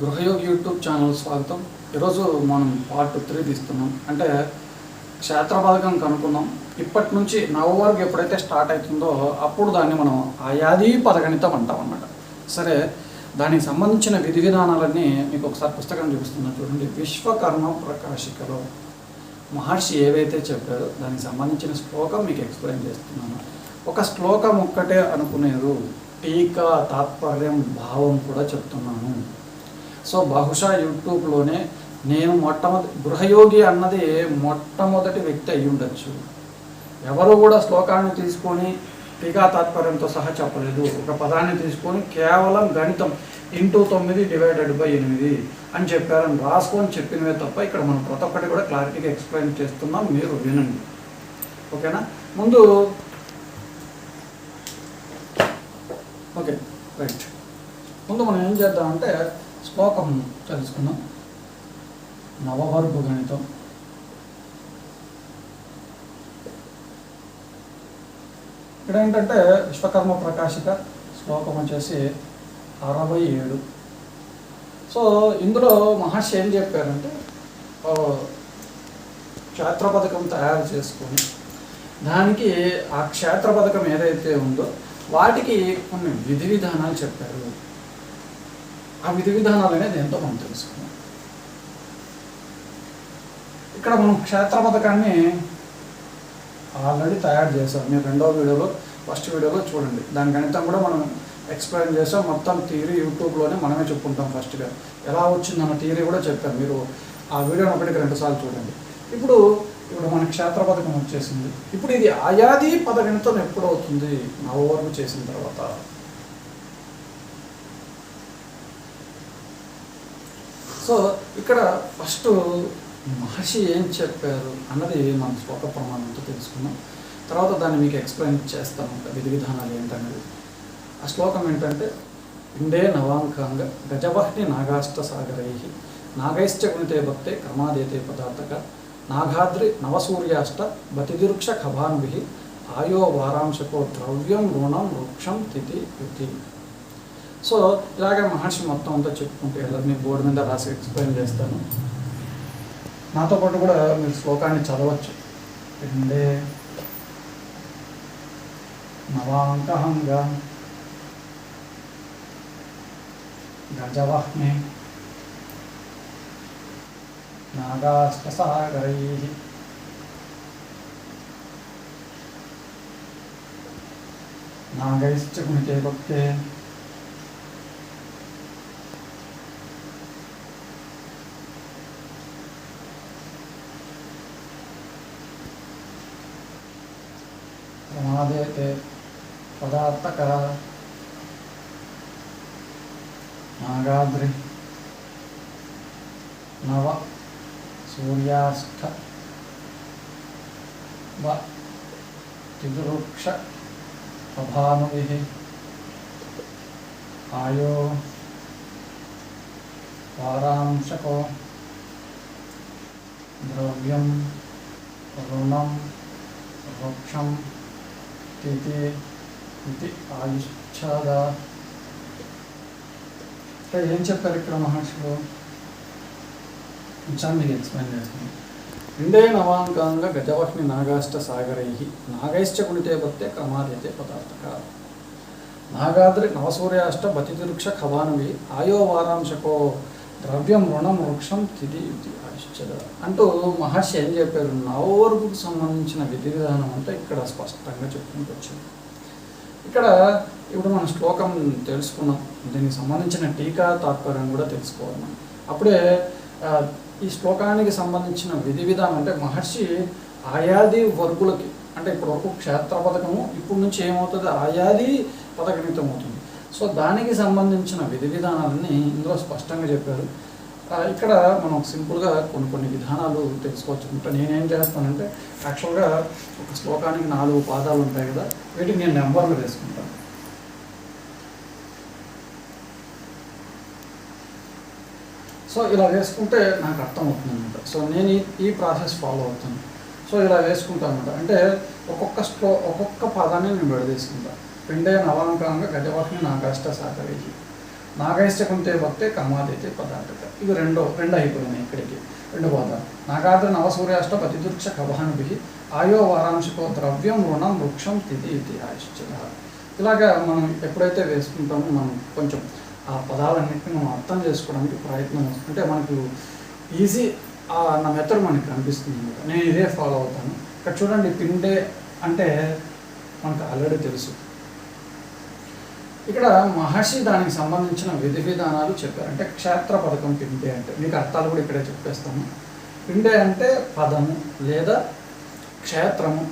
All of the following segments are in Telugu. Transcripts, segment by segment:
గృహయోగి యూట్యూబ్ ఛానల్ స్వాగతం. ఈరోజు మనం పార్ట్ త్రీ తీస్తున్నాం. అంటే క్షేత్ర పథకం కనుక్కున్నాం ఇప్పటి నుంచి నవవర్గం ఎప్పుడైతే స్టార్ట్ అవుతుందో అప్పుడు దాన్ని మనం ఆయాది పదగణితం అంటాం అన్నమాట. సరే దానికి సంబంధించిన విధి విధానాలన్నీ మీకు ఒకసారి పుస్తకం చూపిస్తున్నా చూడండి. విశ్వకర్మ ప్రకాశికలో మహర్షి ఏవైతే చెప్పారో దానికి సంబంధించిన శ్లోకం మీకు ఎక్స్ప్లెయిన్ చేస్తున్నాను. ఒక శ్లోకం ఒక్కటే అనుకునేరు. టీకా తాత్పర్యం భావం కూడా చెప్తున్నాను. సో బహుశా యూట్యూబ్లోనే నేను మొట్టమొదటి గృహయోగి అన్నది మొట్టమొదటి వ్యక్తి అయి ఉండొచ్చు. ఎవరు కూడా శ్లోకాన్ని తీసుకొని టీకా తాత్పర్యంతో సహా చెప్పలేదు. ఒక పదాన్ని తీసుకొని కేవలం గణితం ఇంటూ తొమ్మిది డివైడెడ్ బై ఎనిమిది అని చెప్పారని రాసుకొని చెప్పినవే తప్ప ఇక్కడ మనం ప్రతి ఒక్కటి కూడా క్లారిటీగా ఎక్స్ప్లెయిన్ చేస్తున్నాం. మీరు వినండి. ఓకేనా? ముందు ఓకే రైట్. ముందు మనం ఏం చేద్దామంటే శ్లోకం తెలుసుకుందాం నవవర్గ గణితం ఇక్కడ ఏంటంటే విశ్వకర్మ ప్రకాశిక శ్లోకం వచ్చేసి అరవై ఏడు. సో ఇందులో మహర్షి ఏం చెప్పారంటే క్షేత్ర పథకం తయారు చేసుకొని దానికి ఆ క్షేత్ర పథకం ఏదైతే ఉందో వాటికి కొన్ని విధి విధానాలు చెప్పారు. ఆ విధి విధానాలు అనేది ఎంతో మనం తెలుసుకున్నాం ఇక్కడ మనం క్షేత్ర పథకాన్ని ఆల్రెడీ తయారు చేసాం మీరు రెండవ వీడియోలో ఫస్ట్ వీడియోలో చూడండి. దాని గణితం కూడా మనం ఎక్స్ప్లెయిన్ చేసాం మొత్తం థియరీ యూట్యూబ్లోనే మనమే చెప్పుకుంటాం ఫస్ట్గా. ఎలా వచ్చిందన్న థియరీ కూడా చెప్పాం. మీరు ఆ వీడియోని ఒకటికి రెండుసార్లు చూడండి. ఇప్పుడు ఇప్పుడు మన క్షేత్ర పథకం వచ్చేసింది. ఇప్పుడు ఇది ఆయాది పదగణితం ఎప్పుడు అవుతుంది నవవర్గం చేసిన తర్వాత. సో ఇక్కడ ఫస్ట్ మహర్షి ఏం చెప్పారు అన్నది మనం శ్లోక ప్రమాణంతో తెలుసుకున్నాం తర్వాత దాన్ని మీకు ఎక్స్ప్లెయిన్ చేస్తాను విధి విధానాలు ఏంటనేది. ఆ శ్లోకం ఏంటంటే ఇండే నవాంకాంగ గజవహ్ని నాగాష్ట సాగరై నాగైశ్చ గుణితే భక్తే క్రమాదేతే పదార్థక నాగాద్రి నవసూర్యాష్ట బతిదిరుక్ష ఖభాన్వి ఆయో వారాంశకో ద్రవ్యం రుణం వృక్షం తిథి యుతి సో ఇలాగే మహర్షి మొత్తం అంతా చెప్పుకుంటే మీ బోర్డు మీద రాసి ఎక్స్ప్లెయిన్ చేస్తాను. నాతో పాటు కూడా మీరు శ్లోకాన్ని చదవచ్చు. రెండే నవాంకహంగా గజవహ్ని నాగాష్టసాగరై. నాగైశ్చ గుణితే భక్తే ప్రమాదేతే పదార్థక నాగాద్రి నవ సూర్యాష్ట వ తిదురుక్ష ప్రభానువి ఆయో వారాంశకో ద్రవ్యం రుణం వృక్షం తిథి ఇది ఆయుష్ఛాద అంటే ఏం చెప్పారు ఇక్కడ మహర్షులు కొంచెం మీకు ఎక్స్ప్లెయిన్ చేస్తాను రెండే నవాంకాంగ గజవహ్ని నాగాష్ట సాగరై నాగైశ్చ గుణితే భక్తే క్రమాదైతే పదార్థక నాగాద్రి నవసూర్యాష్ట బతిదిరుక్ష ఖవానవి ఆయో వారాంశకో ద్రవ్యం రుణం వృక్షం తిది ఇది ఆయుష్యద అంటూ మహర్షి ఏం చెప్పారు? నవవర్గుకు సంబంధించిన విధి విధానం అంటే ఇక్కడ స్పష్టంగా చెప్పుకుంటూ వచ్చింది ఇక్కడ ఇప్పుడు మన శ్లోకం తెలుసుకున్నాం. దీనికి సంబంధించిన టీకా తాత్పర్యం కూడా తెలుసుకోవాలి మనం. అప్పుడే ఈ శ్లోకానికి సంబంధించిన విధి విధానం అంటే మహర్షి ఆయాది వర్గులకి అంటే ఇప్పుడు వరకు క్షేత్ర పథకము ఇప్పుడు నుంచి ఏమవుతుంది? ఆయాది పథకమితం అవుతుంది. సో దానికి సంబంధించిన విధి విధానాలని ఇందులో స్పష్టంగా చెప్పారు. ఇక్కడ మనం సింపుల్గా కొన్ని కొన్ని విధానాలు తెలుసుకోవచ్చు. అంటే నేనేం చేస్తానంటే యాక్చువల్గా ఒక శ్లోకానికి నాలుగు పాదాలు ఉంటాయి కదా వీటికి నేను నెంబర్లు వేసుకుంటాను. సో ఇలా వేసుకుంటే నాకు అర్థమవుతుంది అనమాట సో నేను ఈ ప్రాసెస్ ఫాలో అవుతాను. సో ఇలా వేసుకుంటాను అనమాట అంటే ఒక్కొక్క స్లో ఒక్కొక్క పదాన్ని నేను విడదీసుకుంటాను పిండే వాటిని గజవాహిని కష్ట సాకరేజీ నాగైశ్చకుంతే భక్తే కర్మాదైతే పదార్థక. ఇవి రెండో రెండు అయిపోయినాయి ఇక్కడికి. రెండు పోతారు నాగాద్ర నవసూర్యాష్ట పతిదుర్క్ష కభానుభి ఆయో వారాంశకో ద్రవ్యం రుణం వృక్షం తిథి ఇది ఆయుష్యత. ఇలాగా మనం ఎప్పుడైతే వేసుకుంటామో మనం కొంచెం ఆ పదాలన్నింటినీ మనం అర్థం చేసుకోవడానికి ప్రయత్నం చేస్తాం. అంటే మనకు ఈజీ నా మెథడ్ మనకి కనిపిస్తుంది నేను ఇదే ఫాలో అవుతాను. ఇక్కడ చూడండి పిండే అంటే మనకు ఆల్రెడీ తెలుసు. ఇక్కడ మహర్షి దానికి సంబంధించిన విధి విధానాలు చెప్పారు. అంటే క్షేత్ర పథకం పిండే అంటే మీకు అర్థాలు కూడా ఇక్కడే చెప్పేస్తాము పిండే అంటే పదము లేదా క్షేత్రము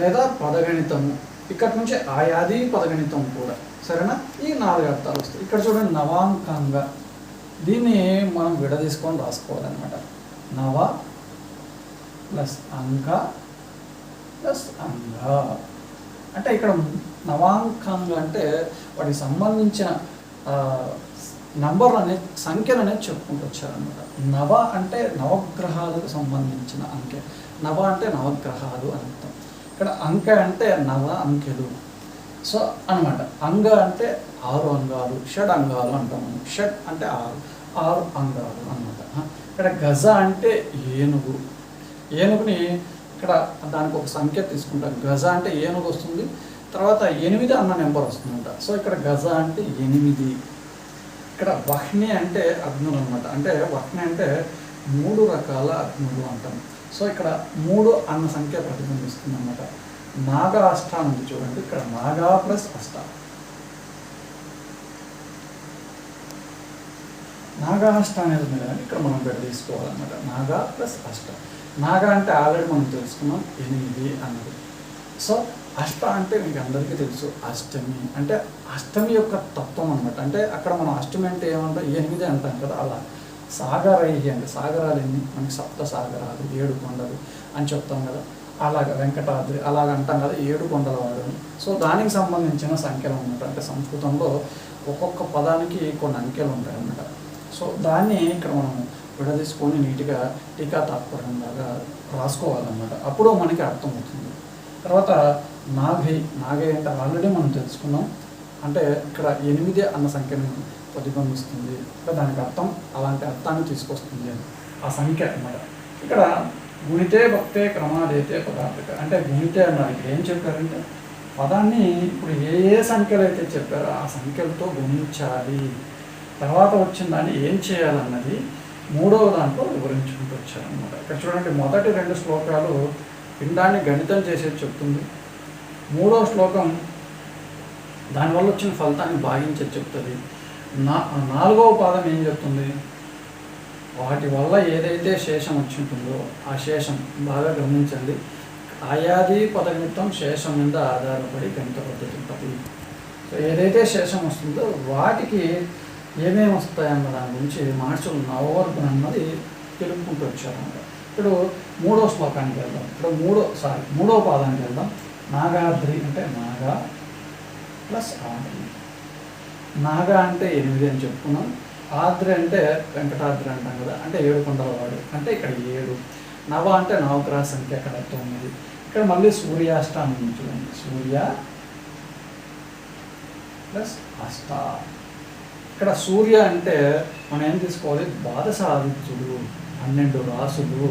లేదా పదగణితము. ఇక్కడ నుంచి ఆయాది పదగణితం కూడా. సరేనా? ఈ నాలుగు అర్థాలు వస్తాయి. ఇక్కడ చూడండి నవాంకంగా. దీన్ని మనం విడదీసుకొని రాసుకోవాలన్నమాట. నవ ప్లస్ అంక ప్లస్ అంగ. అంటే ఇక్కడ నవాంకంగా అంటే వాటికి సంబంధించిన నంబర్ అనే సంఖ్యలు అనేది చెప్పుకుంటూ వచ్చారనమాట నవ అంటే నవగ్రహాలకు సంబంధించిన అంకె. నవ అంటే నవగ్రహాలు అని అర్థం. ఇక్కడ అంక అంటే నవ అంకెలు. సో అన్నమాట. అంగ అంటే ఆరు అంగాలు షడ్ అంగాలు అంటాం మనం. షడ్ అంటే ఆరు ఆరు అంగాలు అన్నమాట. ఇక్కడ గజ అంటే ఏనుగు. ఏనుగుని ఇక్కడ దానికి ఒక సంఖ్య తీసుకుంటాం గజ అంటే ఏనుగు వస్తుంది తర్వాత ఎనిమిది అన్న నెంబర్ వస్తుందంట. సో ఇక్కడ గజ అంటే ఎనిమిది. ఇక్కడ వహ్ని అంటే అగ్నులు అనమాట అంటే వహ్ని అంటే మూడు రకాల అగ్నులు అంటాం. సో ఇక్కడ మూడు అన్న సంఖ్య ప్రతిబింబిస్తుంది అనమాట నాగా అష్ట ఉంది చూడండి. ఇక్కడ నాగా ప్లస్ అష్ట. నాగా అష్ట అనేది ఉంది ఇక్కడ మనం పెద్ద తీసుకోవాలన్నమాట. నాగా ప్లస్ అష్ట. నాగా అంటే ఆల్రెడీ మనం తెలుసుకున్నాం ఎనిమిది అన్నది. సో అష్ట అంటే మీకు అందరికీ తెలుసు అష్టమి. అంటే అష్టమి యొక్క తత్వం అనమాట అంటే అక్కడ మనం అష్టమి అంటే ఏమంటాం? ఎనిమిది అంటాం కదా అలా. సాగరై అంటే సాగరాలు ఎన్ని? మనకి సప్త సాగరాలు ఏడు కొండలు అని చెప్తాం కదా. అలాగ వెంకటాద్రి అలాగ అంటాం కదా ఏడు కొండల వాడు అని. సో దానికి సంబంధించిన సంఖ్యలు అనమాట అంటే సంస్కృతంలో ఒక్కొక్క పదానికి కొన్ని అంకెలు ఉంటాయి అన్నమాట సో దాన్ని ఇక్కడ మనం విడదీసుకొని నీట్గా టీకా తాత్పర్యం లాగా రాసుకోవాలన్నమాట. అప్పుడు మనకి అర్థమవుతుంది. తర్వాత నాగై నాగే అంటే ఆల్రెడీ మనం తెలుసుకున్నాం. అంటే ఇక్కడ ఎనిమిది అన్న సంఖ్యను ప్రతిబింబిస్తుంది. దానికి అర్థం అలాంటి అర్థాన్ని తీసుకొస్తుంది అని. ఆ సంఖ్య అన్నమాట. ఇక్కడ గుణితే భక్తే క్రమాదైతే పదార్థక. అంటే గుణితే అన్నారు. ఇక్కడ ఏం చెప్పారంటే పదాన్ని ఇప్పుడు ఏ ఏ సంఖ్యలు అయితే చెప్పారో ఆ సంఖ్యలతో గుణించాలి. తర్వాత వచ్చిన దాన్ని ఏం చేయాలన్నది మూడవ దాంట్లో వివరించుకుంటూ వచ్చారనమాట ఇక్కడ చూడండి మొదటి రెండు శ్లోకాలు పిండాన్ని గణితం చేసేది చెప్తుంది. మూడవ శ్లోకం దానివల్ల వచ్చిన ఫలితాన్ని భాగించేది చెప్తుంది. నా నాలుగవ పాదం ఏం చెప్తుంది? వాటి వల్ల ఏదైతే శేషం వచ్చింటుందో ఆ శేషం బాగా గమనించండి. ఆయాది పదనిమిత్తం శేషం మీద ఆధారపడి గణిత పద్ధతి ఉంటుంది సో ఏదైతే శేషం వస్తుందో వాటికి ఏమేమి వస్తాయన్న దాని గురించి మహర్షులు నవవర్గం అన్నది తెలుపుకుంటూ వచ్చారన్నమాట. ఇప్పుడు మూడో శ్లోకానికి వెళ్దాం. ఇప్పుడు మూడో సారీ మూడో పాదానికి వెళ్దాం. నాగాద్రి అంటే నాగా ప్లస్ ఆద్రి. నాగా అంటే ఎనిమిది అని చెప్పుకున్నాం. ఆద్రి అంటే వెంకటాద్రి అంటాం కదా అంటే ఏడు కొండల వాడు అంటే ఇక్కడ ఏడు. నవ అంటే నవగ్రహ సంఖ్య అక్కడ తొమ్మిది. ఇక్కడ మళ్ళీ సూర్యాష్టాన్ని ఉంది చూడండి. సూర్య ప్లస్ అష్టా. ఇక్కడ సూర్య అంటే మనం ఏం తీసుకోవాలి? బాధసాధితుడు పన్నెండు రాసులు.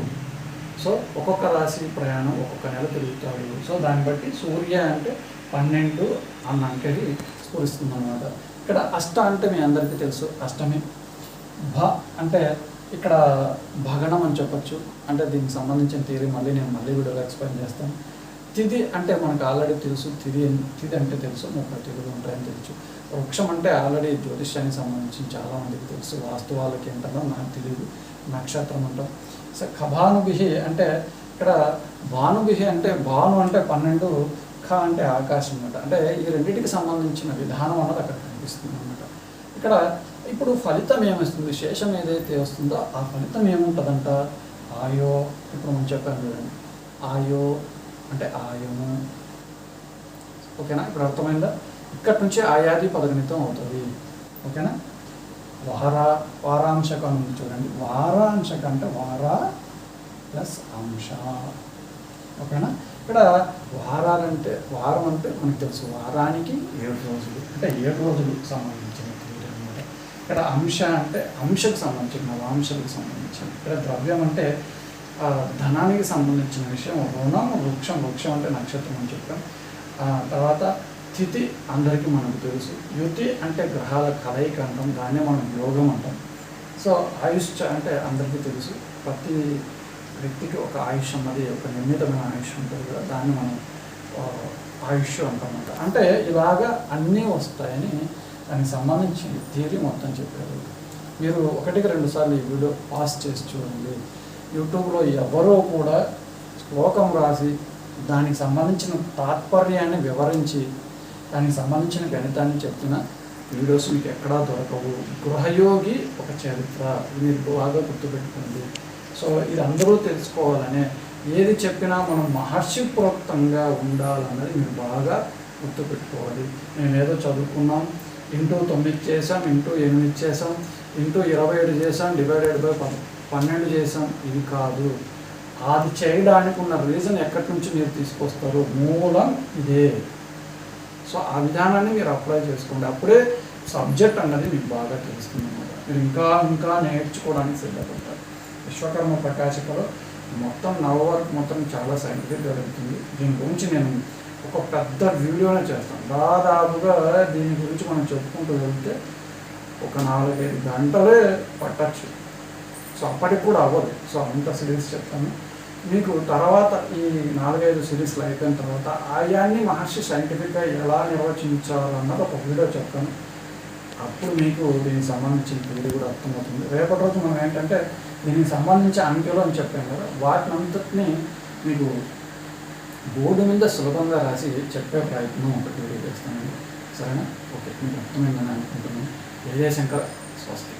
సో ఒక్కొక్క రాశి ప్రయాణం ఒక్కొక్క నెల తిరుగుతాడు. సో దాన్ని బట్టి సూర్య అంటే పన్నెండు అన్న అంకెది స్ఫురిస్తుంది అనమాట ఇక్కడ అష్ట అంటే మీ అందరికీ తెలుసు. అష్టమి. భ అంటే ఇక్కడ భగనం అని చెప్పొచ్చు. అంటే దీనికి సంబంధించిన థియరీ మళ్ళీ నేను మళ్ళీ వీడియోలో ఎక్స్ప్లెయిన్ చేస్తాను. తిది అంటే మనకు ఆల్రెడీ తెలుసు. తిది తిది అంటే తెలుసు. ముప్పై తిథులు ఉంటాయని తెలుసు. వృక్షం అంటే ఆల్రెడీ జ్యోతిష్యానికి సంబంధించి చాలామందికి తెలుసు. వాస్తవాలకి ఏంటో నాకు తెలియదు నక్షత్రం అంటాం. సో ఖభానుభిహి అంటే ఇక్కడ భానుభిహి అంటే భాను అంటే పన్నెండు ఖ అంటే ఆకాశం అన్నమాట. అంటే ఈ రెండింటికి సంబంధించిన విధానం అన్నది అక్కడ కనిపిస్తుంది అనమాట ఇక్కడ ఇప్పుడు ఫలితం ఏమిస్తుంది? శేషం ఏదైతే వస్తుందో ఆ ఫలితం ఏముంటుందంట? ఆయో ఇప్పుడు మనం చెప్పాను చూడండి ఆయో అంటే ఆయము. ఓకేనా? ఇప్పుడు అర్థమైందా? ఇక్కడి నుంచి ఆయాది పదగణితం అవుతుంది. ఓకేనా? వార వారాంశకం ఉంది చూడండి. వారాంశక అంటే వార ప్లస్ అంశ. ఓకేనా? ఇక్కడ వారాలంటే వారం అంటే మనకు తెలుసు. వారానికి ఏడు రోజులు అంటే ఏడు రోజులు సంబంధించిన అనమాట ఇక్కడ అంశ అంటే అంశకు సంబంధించిన నవాంశాలకు సంబంధించిన. ఇక్కడ ద్రవ్యం అంటే ధనానికి సంబంధించిన విషయం రుణం వృక్షం వృక్షం అంటే నక్షత్రం అని చెప్పాం. తర్వాత స్థితి అందరికీ మనకు తెలుసు. యుతి అంటే గ్రహాల కలయిక అంటాం దాన్నే మనం యోగం అంటాం. సో ఆయుష్ అంటే అందరికీ తెలుసు. ప్రతి వ్యక్తికి ఒక ఆయుష్ అన్నది ఒక నిర్ణీతమైన ఆయుష్ ఉంటుంది కదా దాన్ని మనం ఆయుష్ అంటామంట అంటే ఇలాగా అన్నీ వస్తాయని దానికి సంబంధించి థియరీ మొత్తం చెప్పారు. మీరు ఒకటికి రెండు సార్లు ఈ వీడియో పాస్ చేసి చూడండి. యూట్యూబ్లో ఎవరో కూడా శ్లోకం రాసి దానికి సంబంధించిన తాత్పర్యాన్ని వివరించి దానికి సంబంధించిన గణితాన్ని చెప్తున్న వీడియోస్ మీకు ఎక్కడా దొరకవు. గృహయోగి ఒక చరిత్ర. మీరు బాగా గుర్తుపెట్టుకోండి. సో ఇది అందరూ తెలుసుకోవాలనే ఏది చెప్పినా మనం మహర్షి ప్రోక్తంగా ఉండాలన్నది మీరు బాగా గుర్తుపెట్టుకోవాలి. మేము ఏదో చదువుకున్నాం. ఇంటూ తొమ్మిది చేసాం ఇంటూ ఎనిమిది చేసాం ఇంటూ ఇరవై ఏడు చేసాం డివైడెడ్ బై పద పన్నెండు చేసాం ఇది కాదు. అది చేయడానికి ఉన్న రీజన్ ఎక్కడి నుంచి మీరు తీసుకొస్తారు? మూలం ఇదే. సో ఆ విధానాన్ని మీరు అప్లై చేసుకోండి. అప్పుడే సబ్జెక్ట్ అన్నది మీకు బాగా తెలుస్తుంది అన్నమాట. మీరు ఇంకా ఇంకా నేర్చుకోవడానికి సిద్ధపడతారు. విశ్వకర్మ ప్రకాశికలో మొత్తం నవవర్క్ మొత్తం చాలా సైంటిఫిక్ జరుగుతుంది. దీని గురించి నేను ఒక పెద్ద వీడియోనే చేస్తాను. దాదాపుగా దీని గురించి మనం చెప్పుకుంటూ వెళ్తే ఒక నాలుగైదు గంటలే పట్టచ్చు. సో అప్పటికి కూడా అవ్వదు. సో అంత సిరీస్ చెప్తాను. మీకు తర్వాత ఈ నాలుగైదు సిరీస్లు అయిపోయిన తర్వాత ఆయాన్ని మహర్షి సైంటిఫిక్గా ఎలా నిర్వచించాలన్నది ఒక వీడియో చెప్తాను. అప్పుడు మీకు దీనికి సంబంధించిన వీడియో కూడా అర్థమవుతుంది. రేపటి రోజు మనం ఏంటంటే దీనికి సంబంధించి అంకెలు అని చెప్పాను కదా వాటిని అంతటిని మీకు బోర్డు మీద సులభంగా రాసి చెప్పే ప్రయత్నం ఒకటి వీడియో చేస్తానండి. సరేనా? ఓకే మీకు అర్థమైందని అనుకుంటున్నాను. విజయశంకర్ శంకర్ స్వస్తి.